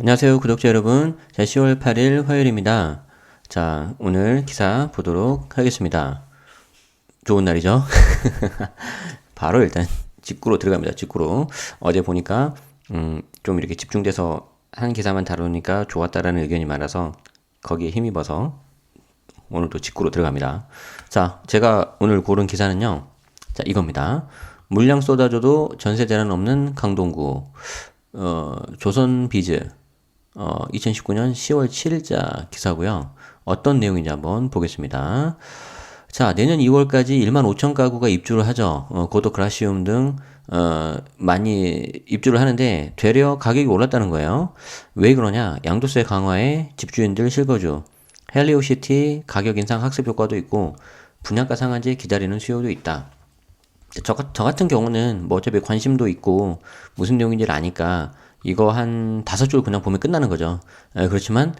안녕하세요, 구독자 여러분. 자, 10월 8일 화요일입니다. 자, 오늘 기사 보도록 하겠습니다. 좋은 날이죠? 바로 일단 직구로 들어갑니다. 직구로. 어제 보니까, 음, 좀 이렇게 집중돼서 한 기사만 다루니까 좋았다라는 의견이 많아서 거기에 힘입어서 오늘도 직구로 들어갑니다. 자, 제가 오늘 고른 기사는요. 자, 이겁니다. 물량 쏟아줘도 전세 대란 없는 강동구. 어, 조선 비즈. 어, 2019년 10월 7일자 기사고요. 어떤 내용인지 한번 보겠습니다. 자, 내년 2월까지 1만 5천 가구가 입주를 하죠. 어, 고도 그라시움 등 어, 많이 입주를 하는데 되려 가격이 올랐다는 거예요. 왜 그러냐? 양도세 강화에 집주인들 실거주, 헬리오시티 가격 인상 학습 효과도 있고 분양가 상한제 기다리는 수요도 있다. 저, 저 같은 경우는 뭐 어차피 관심도 있고 무슨 내용인지를 아니까 이거 한 다섯 줄 그냥 보면 끝나는 거죠. 에, 그렇지만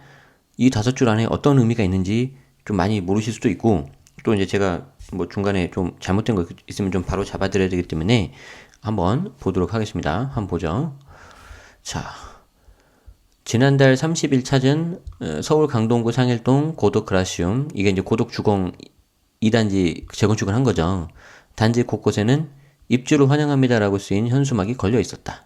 이 다섯 줄 안에 어떤 의미가 있는지 좀 많이 모르실 수도 있고 또 이제 제가 뭐 중간에 좀 잘못된 거 있으면 좀 바로 잡아드려야 되기 때문에 한번 보도록 하겠습니다. 한번 보죠. 자, 지난달 30일 찾은 어, 서울 강동구 상일동 고덕 그라시움 이게 이제 고덕 주공 2단지 재건축을 한 거죠. 단지 곳곳에는 입주를 환영합니다라고 쓰인 현수막이 걸려 있었다.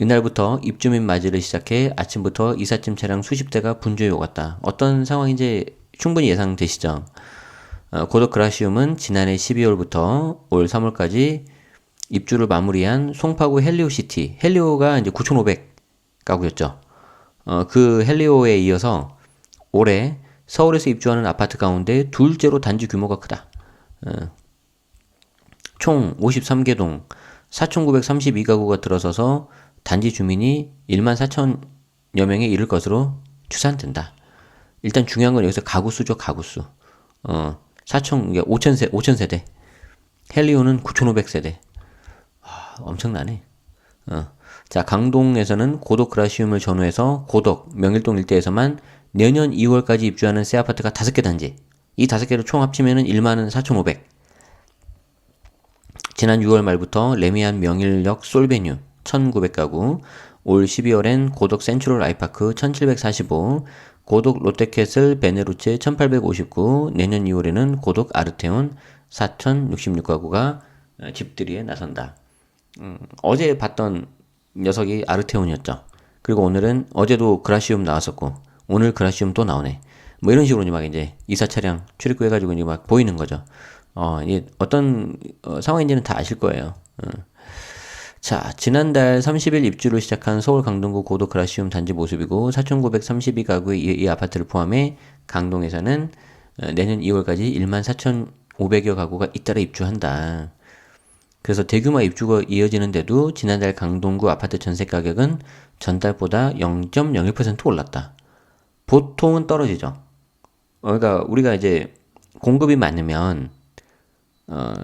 이날부터 입주민 맞이를 시작해 아침부터 이삿짐 차량 수십 대가 분주해 오갔다. 어떤 상황인지 충분히 예상되시죠? 어, 고덕 그라시움은 지난해 12월부터 올 3월까지 입주를 마무리한 송파구 헬리오시티, 헬리오가 이제 9,500 가구였죠. 어, 그 헬리오에 이어서 올해 서울에서 입주하는 아파트 가운데 둘째로 단지 규모가 크다. 어, 총 53개 동 4,932가구가 들어서서 단지 주민이 1만 4천여 명에 이를 것으로 추산된다. 일단 중요한 건 여기서 가구 수죠, 가구 수. 어, 4천, 5천 세, 5천 세대. 헬리오는 9,500 세대. 와, 엄청나네. 어. 자, 강동에서는 고덕 그라시움을 전후해서 고덕, 명일동 일대에서만 내년 2월까지 입주하는 새 아파트가 5개 단지. 이 5개를 총 합치면은 1만은 4,500. 지난 6월 말부터 레미안 명일역 솔베뉴, 1900가구, 올 12월엔 고덕 센트럴 아이파크 1745, 고덕 롯데캐슬 베네루체 1859, 내년 2월에는 고덕 아르테온 4066가구가 어, 집들이에 나선다. 음, 어제 봤던 녀석이 아르테온이었죠. 그리고 오늘은 어제도 그라시움 나왔었고, 오늘 그라시움 또 나오네. 뭐 이런 식으로 막 이제 이사 차량 출입구 해가지고 이제 막 보이는 거죠. 어, 이게 어떤 어, 상황인지는 다 아실 거예요. 어. 자, 지난달 30일 입주를 시작한 서울 강동구 고도 그라시움 단지 모습이고 4,932 가구의 이, 이 아파트를 포함해 강동에서는 어, 내년 2월까지 1만 4,500여 가구가 잇따라 입주한다. 그래서 대규모 입주가 이어지는데도 지난달 강동구 아파트 전세 가격은 전달보다 0.01% 올랐다. 보통은 떨어지죠. 어, 그러니까 우리가 이제 공급이 많으면 어,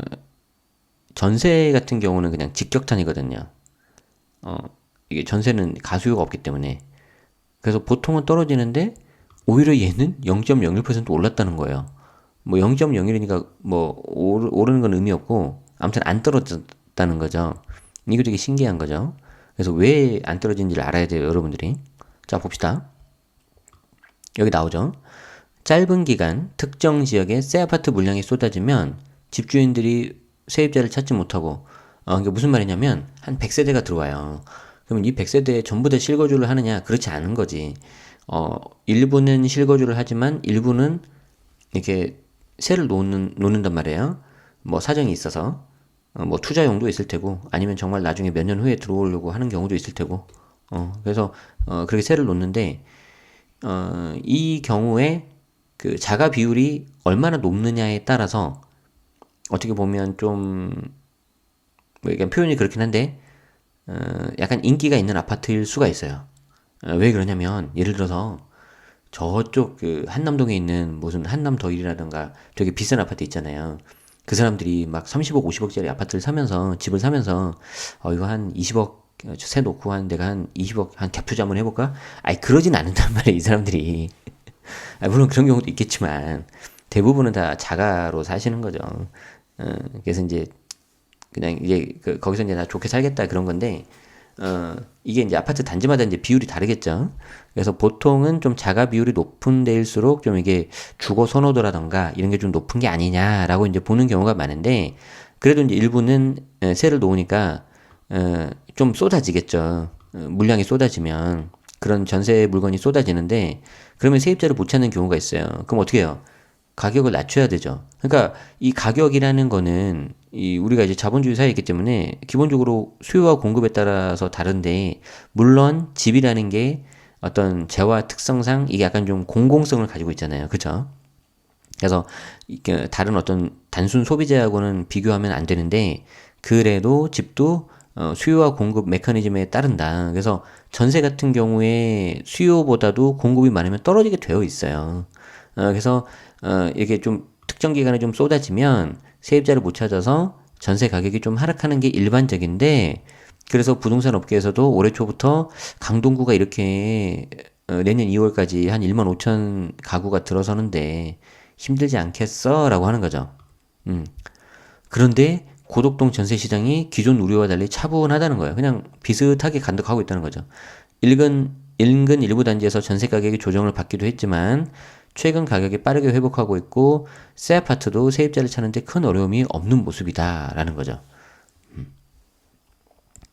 전세 같은 경우는 그냥 직격탄이거든요. 어, 이게 전세는 가수요가 없기 때문에. 그래서 보통은 떨어지는데, 오히려 얘는 0.01% 올랐다는 거예요. 뭐 0.01이니까 뭐 오르는 건 의미 없고, 아무튼 안 떨어졌다는 거죠. 이거 되게 신기한 거죠. 그래서 왜 안 떨어진지를 알아야 돼요, 여러분들이. 자, 봅시다. 여기 나오죠. 짧은 기간 특정 지역에 새 아파트 물량이 쏟아지면 집주인들이 세입자를 찾지 못하고 어, 이게 무슨 말이냐면 한 100세대가 들어와요. 그러면 이 100세대에 전부 다 실거주를 하느냐? 그렇지 않은 거지. 어, 일부는 실거주를 하지만 일부는 이렇게 세를 놓는, 놓는단 말이에요. 뭐 사정이 있어서. 어, 뭐 투자용도 있을 테고 아니면 정말 나중에 몇 년 후에 들어오려고 하는 경우도 있을 테고. 어, 그래서 어, 그렇게 세를 놓는데 어, 이 경우에 그 자가 비율이 얼마나 높느냐에 따라서 어떻게 보면 좀, 뭐, 약간 표현이 그렇긴 한데, 어, 약간 인기가 있는 아파트일 수가 있어요. 어, 왜 그러냐면, 예를 들어서, 저쪽 그 한남동에 있는 무슨 한남 더일이라든가 되게 비싼 아파트 있잖아요. 그 사람들이 막 30억, 50억짜리 아파트를 사면서, 집을 사면서, 어, 이거 한 20억, 세 놓고 한 내가 한 20억, 한 갭투자 한번 해볼까? 아니, 그러진 않는단 말이에요, 이 사람들이. 아, 물론 그런 경우도 있겠지만, 대부분은 다 자가로 사시는 거죠. 어, 그래서 이제 그냥 이제 그 거기서 이제 나 좋게 살겠다 그런 건데 어, 이게 이제 아파트 단지마다 이제 비율이 다르겠죠. 그래서 보통은 좀 자가 비율이 높은 데일수록 좀 이게 주거 선호도라던가 이런 게 좀 높은 게 아니냐라고 이제 보는 경우가 많은데 그래도 이제 일부는 에, 세를 놓으니까 어, 좀 쏟아지겠죠. 어, 물량이 쏟아지면 그런 전세 물건이 쏟아지는데 그러면 세입자를 못 찾는 경우가 있어요. 그럼 어떻게 해요? 가격을 낮춰야 되죠. 그러니까 이 가격이라는 거는 이 우리가 이제 자본주의 사회이기 때문에 기본적으로 수요와 공급에 따라서 다른데 물론 집이라는 게 어떤 재화 특성상 이게 약간 좀 공공성을 가지고 있잖아요. 그죠? 그래서 다른 어떤 단순 소비재하고는 비교하면 안 되는데 그래도 집도 어, 수요와 공급 메커니즘에 따른다. 그래서 전세 같은 경우에 수요보다도 공급이 많으면 떨어지게 되어 있어요. 어, 그래서 어, 이게 좀 특정 기간에 좀 쏟아지면 세입자를 못 찾아서 전세 가격이 좀 하락하는 게 일반적인데 그래서 부동산 업계에서도 올해 초부터 강동구가 이렇게 어, 내년 2월까지 한 1만 5천 가구가 들어서는데 힘들지 않겠어? 라고 하는 거죠. 음. 그런데 고덕동 전세 시장이 기존 우려와 달리 차분하다는 거예요. 그냥 비슷하게 간득하고 있다는 거죠. 인근, 인근 일부 단지에서 전세 가격이 조정을 받기도 했지만 최근 가격이 빠르게 회복하고 있고 새 아파트도 세입자를 찾는데 큰 어려움이 없는 모습이다라는 거죠. 음.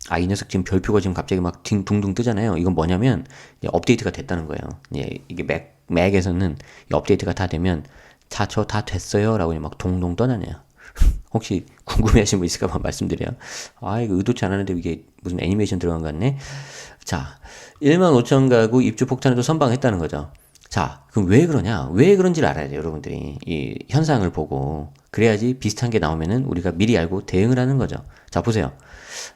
아, 이 녀석 지금 별표가 지금 갑자기 막 딩, 둥둥 뜨잖아요. 이건 뭐냐면 업데이트가 됐다는 거예요. 예, 이게 맥, 맥에서는 업데이트가 다 되면 자, 저 다 됐어요. 라고 막 동동 떠나네요. 혹시 궁금해 하신 분 있을까봐 말씀드려요. 아, 이거 의도치 않았는데 이게 무슨 애니메이션 들어간 것 같네. 자, 1만 5천 가구 입주 폭탄에도 선방했다는 거죠. 자, 그럼 왜 그러냐? 왜 그런지를 알아야 돼요, 여러분들이. 이 현상을 보고. 그래야지 비슷한 게 나오면은 우리가 미리 알고 대응을 하는 거죠. 자, 보세요.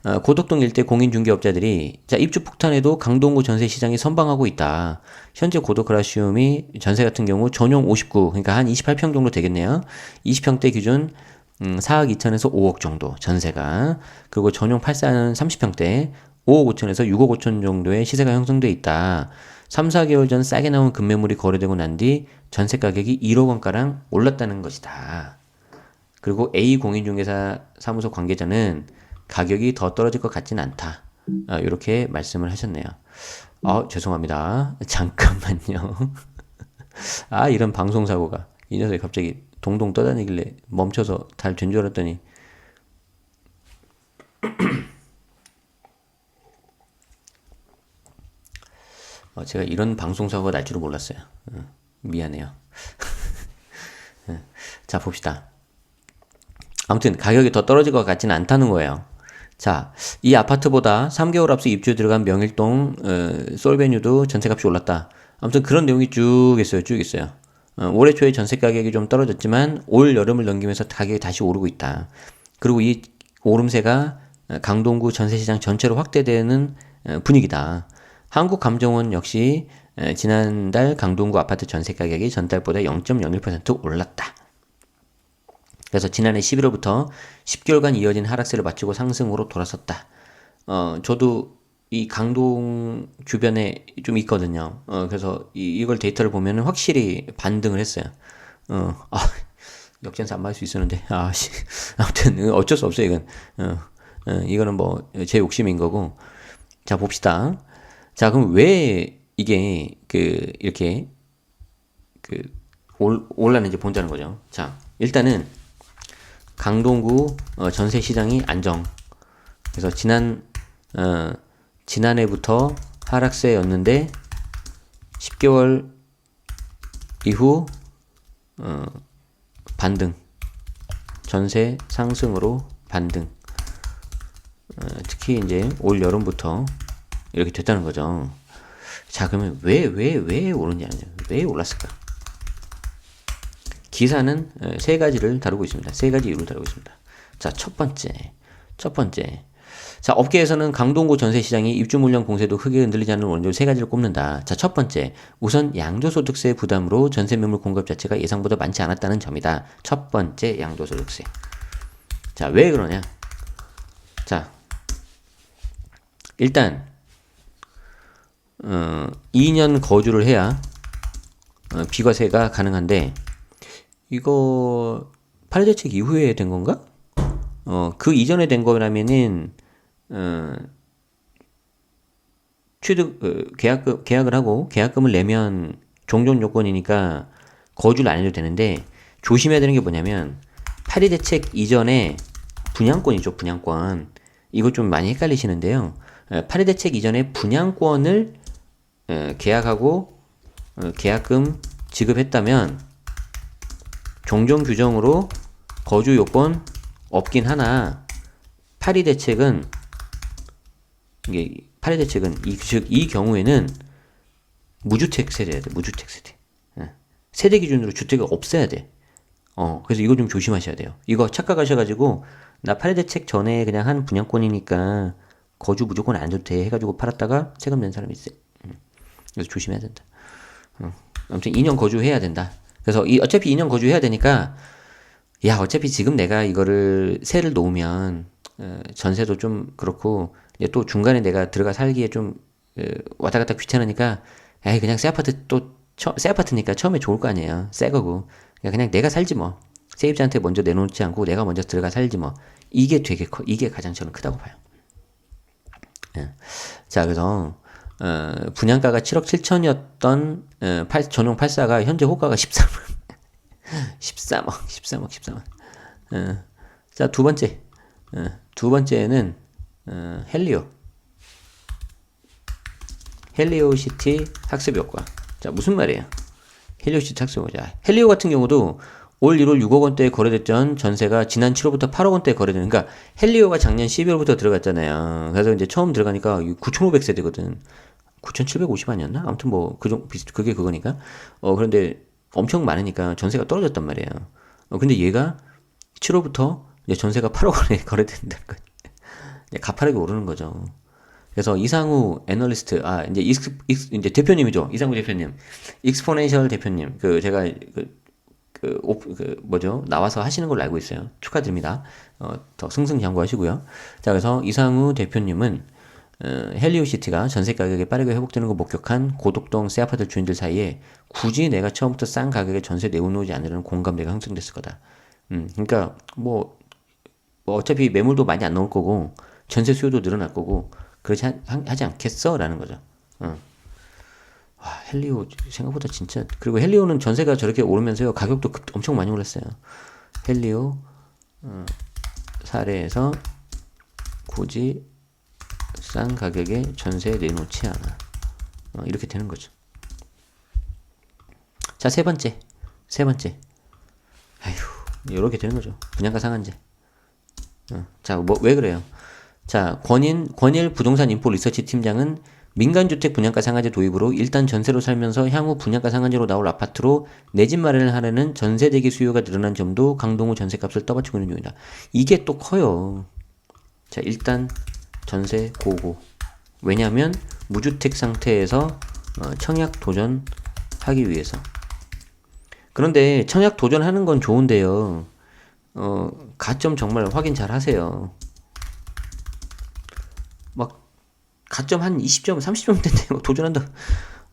어, 고덕동 일대 공인중개업자들이 자 입주 폭탄에도 강동구 전세 시장이 선방하고 있다. 현재 고덕그라시움이 전세 같은 경우 전용 59 그러니까 한 28평 정도 되겠네요. 20평대 기준 음, 4억 2천에서 5억 정도 전세가 그리고 전용 84는 30평대 5억 5천에서 6억 5천 정도의 시세가 형성돼 있다. 3, 4개월 전 싸게 나온 급매물이 거래되고 난 뒤 전세 가격이 1억 원가량 올랐다는 것이다. 그리고 A 공인중개사 사무소 관계자는 가격이 더 떨어질 것 같진 않다. 아, 이렇게 말씀을 하셨네요. 아, 죄송합니다. 잠깐만요. 아, 이런 방송사고가. 이 녀석이 갑자기 동동 떠다니길래 멈춰서 잘 된 줄 알았더니 어, 제가 이런 방송사고가 날 줄은 몰랐어요. 어, 미안해요. 어, 자, 봅시다. 아무튼 가격이 더 떨어질 것 같지는 않다는 거예요. 자, 이 아파트보다 3개월 앞서 입주 들어간 명일동 어, 솔베뉴도 전세값이 올랐다. 아무튼 그런 내용이 쭉 있어요. 쭉 있어요. 어, 올해 초에 전세 가격이 좀 떨어졌지만 올 여름을 넘기면서 가격이 다시 오르고 있다. 그리고 이 오름세가 강동구 전세시장 전체로 확대되는 어, 분위기다. 한국감정원 역시 에, 지난달 강동구 아파트 전세 가격이 전달보다 0.01% 올랐다. 그래서 지난해 11월부터 10개월간 이어진 하락세를 마치고 상승으로 돌아섰다. 어, 저도 이 강동 주변에 좀 있거든요. 어, 그래서 이, 이걸 데이터를 보면 확실히 반등을 했어요. 어, 아, 역전사 안 맞을 수 있었는데, 아, 씨. 아무튼, 어쩔 수 없어요, 이건. 어, 어, 이거는 뭐, 제 욕심인 거고. 자, 봅시다. 자, 그럼 왜 이게, 그, 이렇게, 그, 올, 올라는지 본다는 거죠. 자, 일단은, 강동구 어, 전세 시장이 안정. 그래서 지난 어, 지난해부터 하락세였는데 10개월 이후 어, 반등. 전세 상승으로 반등. 어, 특히 이제 올 여름부터 이렇게 됐다는 거죠. 자, 그러면 왜, 왜, 왜 오르냐? 왜 올랐을까? 기사는 세 가지를 다루고 있습니다. 세 가지 이유를 다루고 있습니다. 자, 첫 번째. 첫 번째. 자, 업계에서는 강동구 전세 시장이 입주 물량 공세도 크게 흔들리지 않는 원조 세 가지를 꼽는다. 자, 첫 번째. 우선 양도소득세 부담으로 전세 매물 공급 자체가 예상보다 많지 않았다는 점이다. 첫 번째 양도소득세. 자, 왜 그러냐? 자, 일단 어, 2년 거주를 해야 어, 비과세가 가능한데 이거 팔대책 이후에 된 건가? 어, 그 이전에 된 거라면은, 어, 취득 어, 계약금 계약을 하고 계약금을 내면 종전 요건이니까 거주를 안 해도 되는데 조심해야 되는 게 뭐냐면 파리 대책 이전에 분양권이죠 분양권 이거 좀 많이 헷갈리시는데요 에, 파리 대책 이전에 분양권을 에, 계약하고 어, 계약금 지급했다면 종전 규정으로 거주 요건 없긴 하나 파리 대책은 이게 파리 대책은 이, 즉, 이 경우에는 무주택 세대야 돼, 무주택 세대. 예. 세대 기준으로 주택을 없애야 돼. 어, 그래서 이거 좀 조심하셔야 돼요. 이거 착각하셔가지고, 나 파리 대책 전에 그냥 한 분양권이니까 거주 무조건 안돼 해가지고 팔았다가 세금 낸 사람이 있어요. 음. 그래서 조심해야 된다. 어. 아무튼 2년 거주해야 된다. 그래서 이, 어차피 2년 거주해야 되니까, 야, 어차피 지금 내가 이거를 세를 놓으면, 어, 전세도 좀 그렇고, 또 중간에 내가 들어가 살기에 좀 어, 왔다 갔다 귀찮으니까 에이 그냥 새 아파트 또 새 아파트니까 처음에 좋을 거 아니에요 새 거고 그냥, 그냥 내가 살지 뭐 세입자한테 먼저 내놓지 않고 내가 먼저 들어가 살지 뭐 이게 되게 커 이게 가장 저는 크다고 봐요 예. 자 그래서 어, 분양가가 7억 7천이었던 어, 8, 전용 84가 현재 호가가 13억 13억 13억 13억 어, 자두 번째 어, 두 번째는 어, 헬리오 헬리오 시티 학습 효과. 자, 무슨 말이에요? 헬리오 시티 학습 효과. 자, 헬리오 같은 경우도 올 1월 6억 원대에 거래됐던 전세가 지난 7월부터 8억 원대에 거래되는, 그러니까 헬리오가 작년 12월부터 들어갔잖아요. 그래서 이제 처음 들어가니까 9,500세대거든. 9,750 아니었나? 아무튼 뭐, 그 정, 비슷, 그게 그거니까. 어, 그런데 엄청 많으니까 전세가 떨어졌단 말이에요. 어, 근데 얘가 7월부터 이제 전세가 8억 원에 거래된다는 거예요. 가파르게 오르는 거죠. 그래서 이상우 애널리스트 아 이제 익스, 익스 이제 대표님이죠 이상우 대표님 익스포넨셜 대표님 그 제가 그, 그, 오, 그 뭐죠 나와서 하시는 걸로 알고 있어요 축하드립니다 어, 더 승승장구하시고요 자 그래서 이상우 대표님은 어, 헬리오시티가 전세 가격이 빠르게 회복되는 걸 목격한 고독동 새 아파트 주인들 사이에 굳이 내가 처음부터 싼 가격에 전세 내놓지 않으려는 공감대가 형성됐을 거다. 음, 그러니까 뭐, 뭐 어차피 매물도 많이 안 나올 거고 전세 수요도 늘어날 거고 그렇지 하, 하지 않겠어? 라는 거죠. 어. 와, 헬리오 생각보다 진짜 그리고 헬리오는 전세가 저렇게 오르면서요 가격도 급, 엄청 많이 올랐어요. 헬리오 어, 사례에서 굳이 싼 가격에 전세 내놓지 않아. 어, 이렇게 되는 거죠. 자, 세 번째. 세 번째. 아휴, 이렇게 되는 거죠. 분양가 상한제. 어, 자, 뭐, 왜 그래요? 자, 권인, 권일 부동산 인포 리서치 팀장은 민간주택 분양가 상한제 도입으로 일단 전세로 살면서 향후 분양가 상한제로 나올 아파트로 내 집 마련을 하려는 전세 대기 수요가 늘어난 점도 강동구 전세값을 떠받치고 있는 중이다. 이게 또 커요. 자, 일단 전세 고고. 왜냐하면 무주택 상태에서 어, 청약 도전 하기 위해서. 그런데 청약 도전하는 건 좋은데요. 어, 가점 정말 확인 잘 하세요. 가점 한 20점, 30점 된데 막 도전한다.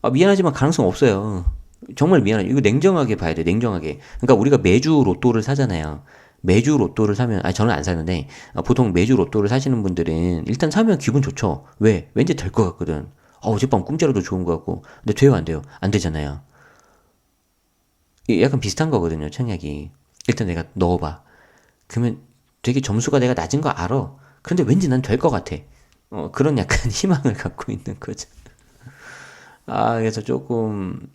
아, 미안하지만 가능성 없어요. 정말 미안해. 이거 냉정하게 봐야 돼. 냉정하게. 그러니까 우리가 매주 로또를 사잖아요. 매주 로또를 사면, 아니, 저는 안 사는데, 아, 보통 매주 로또를 사시는 분들은 일단 사면 기분 좋죠. 왜? 왠지 될 것 같거든. 어, 어젯밤 꿈자라도 좋은 것 같고. 근데 돼요, 안 돼요? 안 되잖아요. 약간 비슷한 거거든요, 청약이. 일단 내가 넣어봐. 그러면 되게 점수가 내가 낮은 거 알아. 그런데 왠지 난 될 것 같아. 어, 그런 약간 희망을 갖고 있는 거죠. 아, 그래서 조금,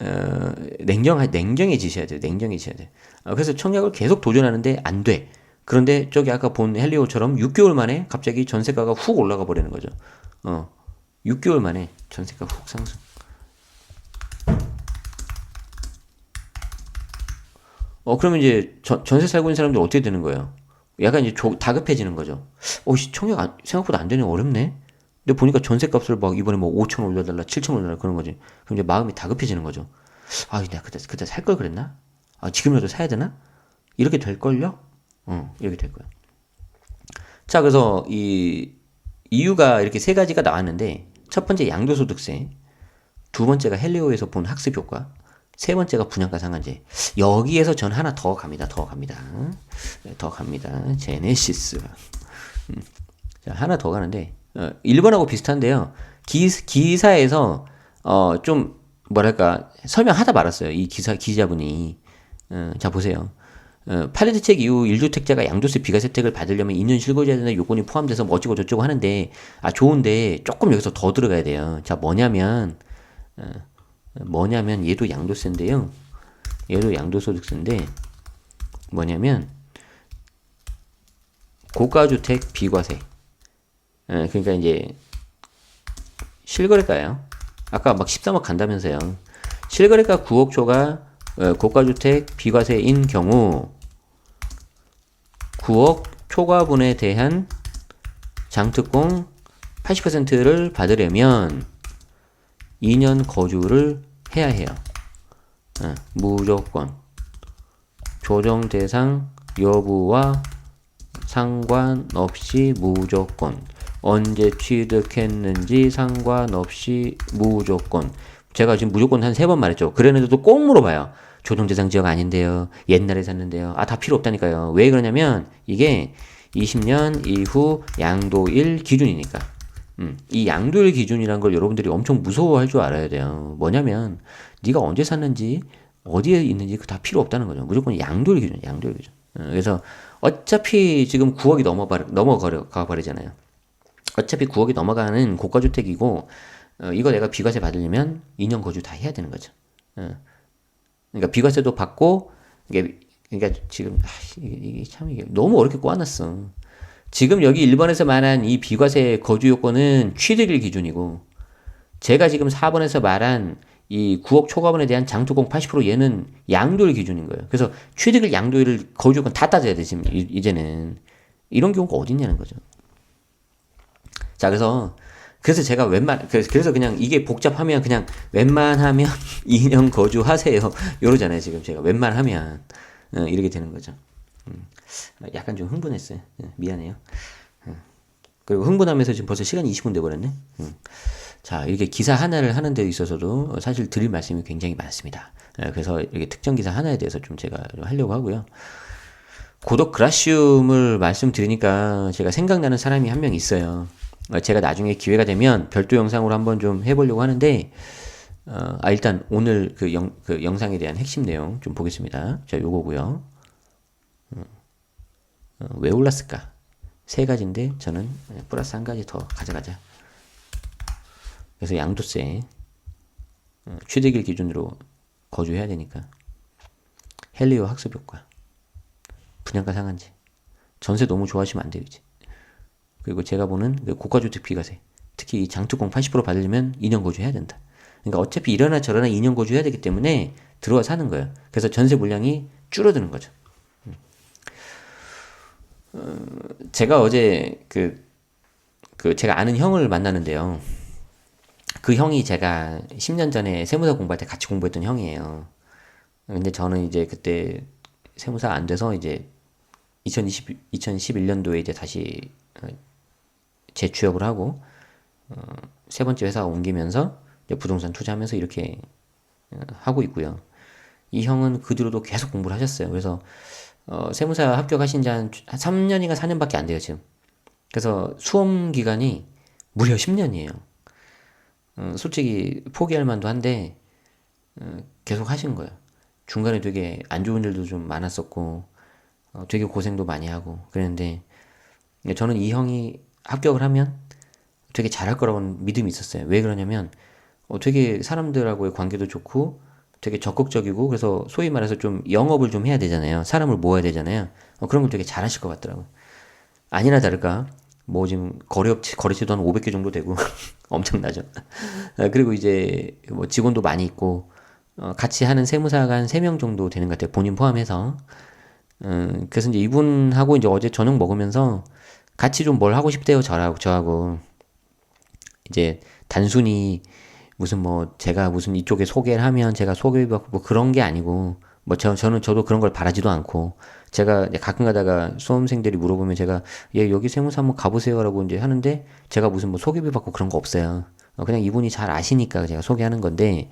어, 냉정, 냉정해지셔야 돼요. 냉정해지셔야 돼요. 어, 그래서 청약을 계속 도전하는데 안 돼. 그런데 저기 아까 본 헬리오처럼 6개월 만에 갑자기 전세가가 훅 올라가 버리는 거죠. 어, 6개월 만에 전세가 훅 상승. 어, 그러면 이제 전, 전세 살고 있는 사람들 어떻게 되는 거예요? 약간 이제 조, 다급해지는 거죠. 어, 씨, 청약 안, 생각보다 안 되네, 어렵네? 근데 보니까 전세 값을 막 이번에 뭐 5천 올려달라, 7천 올려달라 그런 거지. 그럼 이제 마음이 다급해지는 거죠. 아, 내가 그때, 그때 살 걸 그랬나? 아, 지금이라도 사야 되나? 이렇게 될걸요? 어, 이렇게 될 거야. 자, 그래서 이 이유가 이렇게 세 가지가 나왔는데, 첫 번째 양도소득세, 두 번째가 헬리오에서 본 학습 효과, 세 번째가 분양가 상한제. 여기에서 전 하나 더 갑니다. 더 갑니다. 네, 더 갑니다. 제네시스. 음. 자, 하나 더 가는데, 어, 1번하고 비슷한데요. 기, 기사에서 어, 좀 뭐랄까 설명하다 말았어요. 이 기사 기자분이 어, 자 보세요. 어, 팔레트 책 이후 1주택자가 양도세 비과세 혜택을 받으려면 2년 실거주해야 되는 요건이 포함돼서 뭐 어쩌고 저쩌고 하는데 아 좋은데 조금 여기서 더 들어가야 돼요. 자 뭐냐면 어, 뭐냐면 얘도 양도세인데요. 얘도 양도소득세인데 뭐냐면 고가주택 비과세. 예, 그러니까 이제 실거래가요. 아까 막 13억 간다면서요. 실거래가 9억 초가 어, 고가주택 비과세인 경우 9억 초과분에 대한 장특공 80%를 받으려면 2년 거주를 해야 해요. 어, 무조건 조정 대상 여부와 상관없이 무조건 언제 취득했는지 상관없이 무조건 제가 지금 무조건 한 세 번 말했죠. 그랬는데도 꼭 물어봐요. 조정 대상 지역 아닌데요. 옛날에 샀는데요. 아, 다 필요 없다니까요. 왜 그러냐면 이게 20년 이후 양도일 기준이니까. 음, 이 양도일 기준이란 걸 여러분들이 엄청 무서워할 줄 알아야 돼요. 뭐냐면 네가 언제 샀는지 어디에 있는지 그 다 필요 없다는 거죠. 무조건 양도일 기준, 양도일 기준. 어, 그래서 어차피 지금 9억이 넘어가 넘어가 버리잖아요. 어차피 9억이 넘어가는 고가 주택이고 어, 이거 내가 비과세 받으려면 2년 거주 다 해야 되는 거죠. 어. 그러니까 비과세도 받고 이게 그러니까 지금 아, 이게, 이게 참 이게 너무 어렵게 꼬아놨어. 지금 여기 1번에서 말한 이 비과세 거주 요건은 취득일 기준이고 제가 지금 4번에서 말한 이 9억 초과분에 대한 장투공 80% 얘는 양도일 기준인 거예요. 그래서 취득일 양도일을 거주 요건 다 따져야 돼 지금 이제는 이런 경우가 어디 있냐는 거죠. 자 그래서 그래서 제가 웬만 그래서 그냥 이게 복잡하면 그냥 웬만하면 2년 거주하세요 이러잖아요 지금 제가 웬만하면 어, 이렇게 되는 거죠. 음, 약간 좀 흥분했어요. 예, 미안해요. 음, 그리고 흥분하면서 지금 벌써 시간이 20분 돼버렸네. 음. 자 이렇게 기사 하나를 하는 데 있어서도 사실 드릴 말씀이 굉장히 많습니다. 예, 그래서 이렇게 특정 기사 하나에 대해서 좀 제가 좀 하려고 하고요. 고독 그라시움을 말씀드리니까 제가 생각나는 사람이 한 명 있어요. 어, 제가 나중에 기회가 되면 별도 영상으로 한번 좀 해보려고 하는데 어, 아 일단 오늘 그, 영, 그 영상에 대한 핵심 내용 좀 보겠습니다. 자 요거고요. 어, 어, 왜 올랐을까? 세 가지인데 저는 플러스 한 가지 더 가져가자. 그래서 양도세 어, 취득일 기준으로 거주해야 되니까 헬리오 학습 효과 분양가 상한제 전세 너무 좋아하시면 안 돼요 이제 그리고 제가 보는 그 고가주택 비과세 특히 이 장투공 80% 받으려면 2년 거주해야 된다. 그러니까 어차피 이러나 저러나 2년 거주해야 되기 때문에 들어와 사는 거예요. 그래서 전세 물량이 줄어드는 거죠. 제가 어제 그, 그 제가 아는 형을 만나는데요. 그 형이 제가 10년 전에 세무사 공부할 때 같이 공부했던 형이에요. 근데 저는 이제 그때 세무사 안 돼서 이제 2020, 2011년도에 이제 다시 어, 재취업을 하고 어, 세 번째 회사 옮기면서 부동산 투자하면서 이렇게 어, 하고 있고요. 이 형은 그 뒤로도 계속 공부를 하셨어요. 그래서 어, 세무사 합격하신 지 한 3년인가 4년밖에 안 돼요, 지금. 그래서 수험 기간이 무려 10년이에요. 어, 솔직히 포기할 만도 한데 어, 계속 하신 거예요. 중간에 되게 안 좋은 일도 좀 많았었고 어, 되게 고생도 많이 하고 그랬는데 저는 이 형이 합격을 하면 되게 잘할 거라고 믿음이 있었어요. 왜 그러냐면 어, 되게 사람들하고의 관계도 좋고 되게 적극적이고 그래서 소위 말해서 좀 영업을 좀 해야 되잖아요. 사람을 모아야 되잖아요. 어, 그런 걸 되게 잘하실 것 같더라고요. 아니나 다를까 뭐 지금 거래업체 거래치도 한 500개 정도 되고 엄청나죠. 어, 그리고 이제 뭐 직원도 많이 있고 어, 같이 하는 세무사가 한 3명 정도 되는 것 같아요. 본인 포함해서. 음, 그래서 이제 이분하고 이제 어제 저녁 먹으면서 같이 좀 뭘 하고 싶대요, 저하고, 저하고. 이제 단순히 무슨 뭐 제가 무슨 이쪽에 소개를 하면 제가 소개받고 뭐 그런 게 아니고 뭐 저, 저는 저도 그런 걸 바라지도 않고 제가 가끔 가다가 수험생들이 물어보면 제가 예 여기 세무사 한번 가보세요라고 이제 하는데 제가 무슨 뭐 소개비 받고 그런 거 없어요. 어, 그냥 이분이 잘 아시니까 제가 소개하는 건데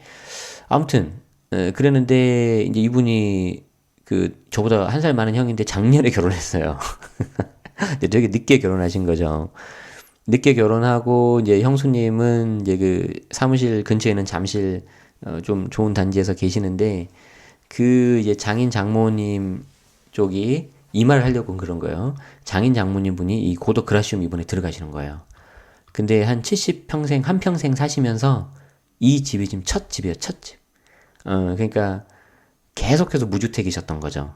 아무튼 에, 그랬는데 이제 이분이 그 저보다 한 살 많은 형인데 작년에 결혼했어요. 근데 되게 늦게 결혼하신 거죠. 늦게 결혼하고 이제 형수님은 이제 그 사무실 근처에 있는 잠실 어, 좀 좋은 단지에서 계시는데 그 이제 장인 장모님 쪽이 이 말을 하려고 그런 거예요. 장인 장모님 분이 이 고독 그라시움 이번에 들어가시는 거예요. 근데 한 70평생, 한평생 사시면서 이 집이 지금 첫 집이에요, 첫 집. 어, 그러니까 계속해서 무주택이셨던 거죠.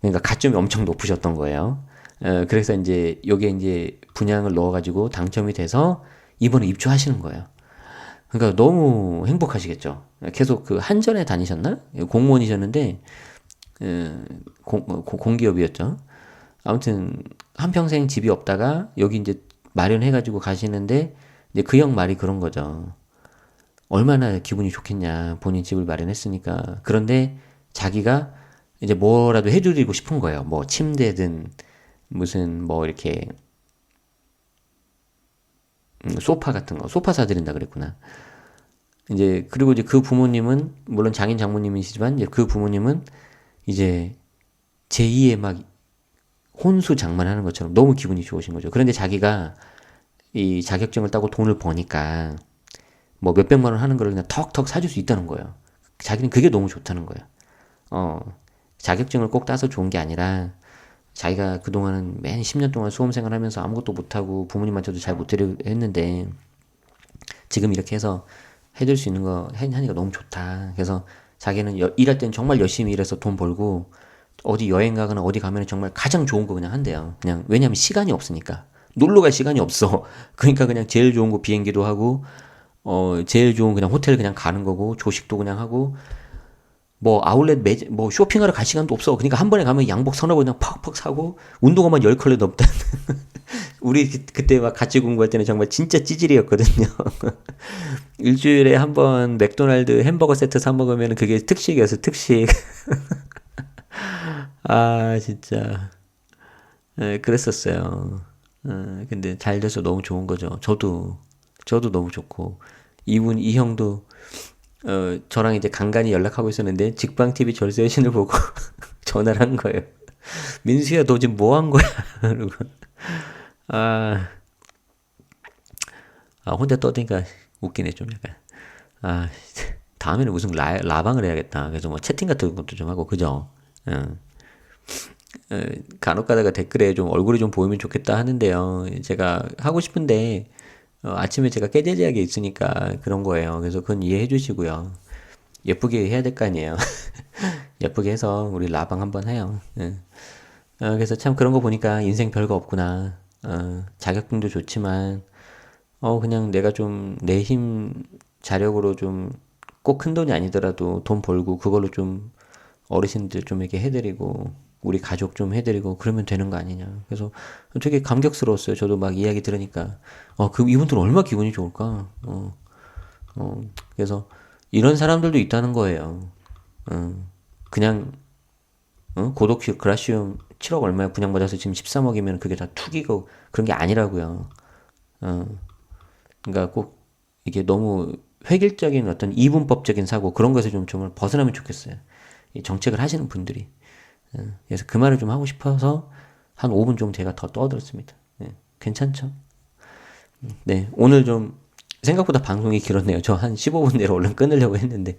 그러니까 가점이 엄청 높으셨던 거예요. 어, 그래서 이제 여기에 이제 분양을 넣어가지고 당첨이 돼서 이번에 입주하시는 거예요. 그러니까 너무 행복하시겠죠. 계속 그 한전에 다니셨나? 공무원이셨는데, 어, 공, 공기업이었죠. 아무튼 한 평생 집이 없다가 여기 이제 마련해가지고 가시는데 이제 그 형 말이 그런 거죠. 얼마나 기분이 좋겠냐. 본인 집을 마련했으니까. 그런데 자기가 이제 뭐라도 해드리고 싶은 거예요. 뭐 침대든 무슨 뭐 이렇게 음, 소파 같은 거 소파 사드린다 그랬구나. 이제 그리고 이제 그 부모님은 물론 장인 장모님이시지만 이제 그 부모님은 이제 제2의 막 혼수 장만하는 것처럼 너무 기분이 좋으신 거죠. 그런데 자기가 이 자격증을 따고 돈을 버니까 뭐 몇백만 원 하는 걸 그냥 턱턱 사줄 수 있다는 거예요. 자기는 그게 너무 좋다는 거예요. 어, 자격증을 꼭 따서 좋은 게 아니라 자기가 그동안은 맨 10년 동안 수험생활 하면서 아무것도 못하고 부모님한테도 잘 못드리고 했는데 지금 이렇게 해서 해줄 수 있는 거 하니까 너무 좋다. 그래서 자기는 여, 일할 때는 정말 열심히 일해서 돈 벌고 어디 여행 가거나 어디 가면 정말 가장 좋은 거 그냥 한대요. 그냥 왜냐면 시간이 없으니까. 놀러 갈 시간이 없어. 그러니까 그냥 제일 좋은 거 비행기도 하고 어 제일 좋은 그냥 호텔 그냥 가는 거고 조식도 그냥 하고 뭐 아울렛 매, 뭐 쇼핑하러 갈 시간도 없어. 그러니까 한 번에 가면 양복 서너 번 그냥 팍팍 사고 운동화만 열 컬레 넘다. 우리 그, 때 막 같이 공부할 때는 정말 진짜 찌질이었거든요. 일주일에 한 번 맥도날드 햄버거 세트 사 먹으면 그게 특식이었어, 특식. 아, 진짜. 네, 그랬었어요. 어, 근데 잘 돼서 너무 좋은 거죠. 저도, 저도 너무 좋고. 이분, 이 형도 어, 저랑 이제 간간히 연락하고 있었는데 직방 TV 절세 여신을 보고 전화를 한 거예요. 민수야 너 지금 뭐 한 거야? 그러고 아, 아 혼자 떠드니까 웃기네 좀 약간 아 다음에는 무슨 라, 라방을 해야겠다. 그래서 뭐 채팅 같은 것도 좀 하고 그죠? 어. 어, 간혹 가다가 댓글에 좀 얼굴이 좀 보이면 좋겠다 하는데요. 제가 하고 싶은데 어, 아침에 제가 깨재재하게 있으니까 그런 거예요. 그래서 그건 이해해 주시고요. 예쁘게 해야 될 거 아니에요. 예쁘게 해서 우리 라방 한번 해요. 네. 어, 그래서 참 그런 거 보니까 인생 별거 없구나. 어, 자격증도 좋지만, 어, 그냥 내가 좀 내 힘, 자력으로 좀 꼭 큰 돈이 아니더라도 돈 벌고 그걸로 좀 어르신들 좀 이렇게 해드리고 우리 가족 좀 해드리고 그러면 되는 거 아니냐. 그래서 되게 감격스러웠어요. 저도 막 이야기 들으니까. 어, 그 이분들은 얼마 나 기분이 좋을까. 어, 어, 그래서 이런 사람들도 있다는 거예요. 어, 그냥, 어? 고독식 그라시움 7억 얼마에 분양받아서 지금 13억이면 그게 다 투기고 그런 게 아니라고요. 어, 그러니까 꼭 이게 너무 획일적인 어떤 이분법적인 사고 그런 것에 좀 정말 벗어나면 좋겠어요. 이 정책을 하시는 분들이. 예, 그래서 그 말을 좀 하고 싶어서 한 5분 정도 제가 더 떠들었습니다. 네, 괜찮죠? 네, 오늘 좀 생각보다 방송이 길었네요. 저 한 15분 내로 얼른 끊으려고 했는데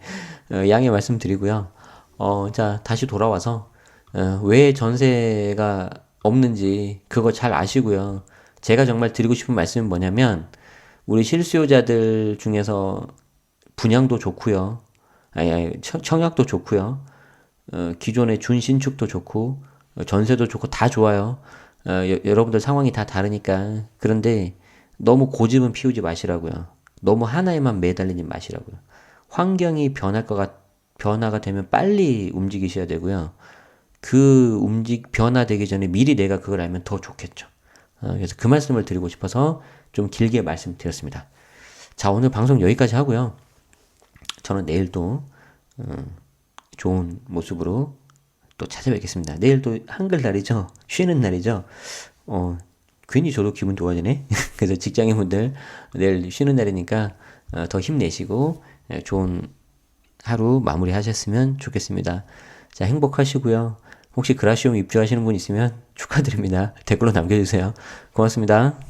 어, 양해 말씀드리고요. 어, 자 다시 돌아와서 어, 왜 전세가 없는지 그거 잘 아시고요. 제가 정말 드리고 싶은 말씀은 뭐냐면 우리 실수요자들 중에서 분양도 좋고요. 아니, 아니 청약도 좋고요. 어, 기존의 준신축도 좋고 어, 전세도 좋고 다 좋아요. 어, 여, 여러분들 상황이 다 다르니까 그런데 너무 고집은 피우지 마시라고요. 너무 하나에만 매달리지 마시라고요. 환경이 변할 것 같, 변화가 되면 빨리 움직이셔야 되고요. 그 움직 변화되기 전에 미리 내가 그걸 알면 더 좋겠죠. 어, 그래서 그 말씀을 드리고 싶어서 좀 길게 말씀드렸습니다. 자 오늘 방송 여기까지 하고요. 저는 내일 또 어, 좋은 모습으로 또 찾아뵙겠습니다. 내일 또 한글날이죠. 쉬는 날이죠. 어, 괜히 저도 기분 좋아지네. 그래서 직장인분들 내일 쉬는 날이니까 어, 더 힘내시고 예, 좋은 하루 마무리 하셨으면 좋겠습니다. 자, 행복하시고요. 혹시 그라시움 입주하시는 분 있으면 축하드립니다. 댓글로 남겨주세요. 고맙습니다.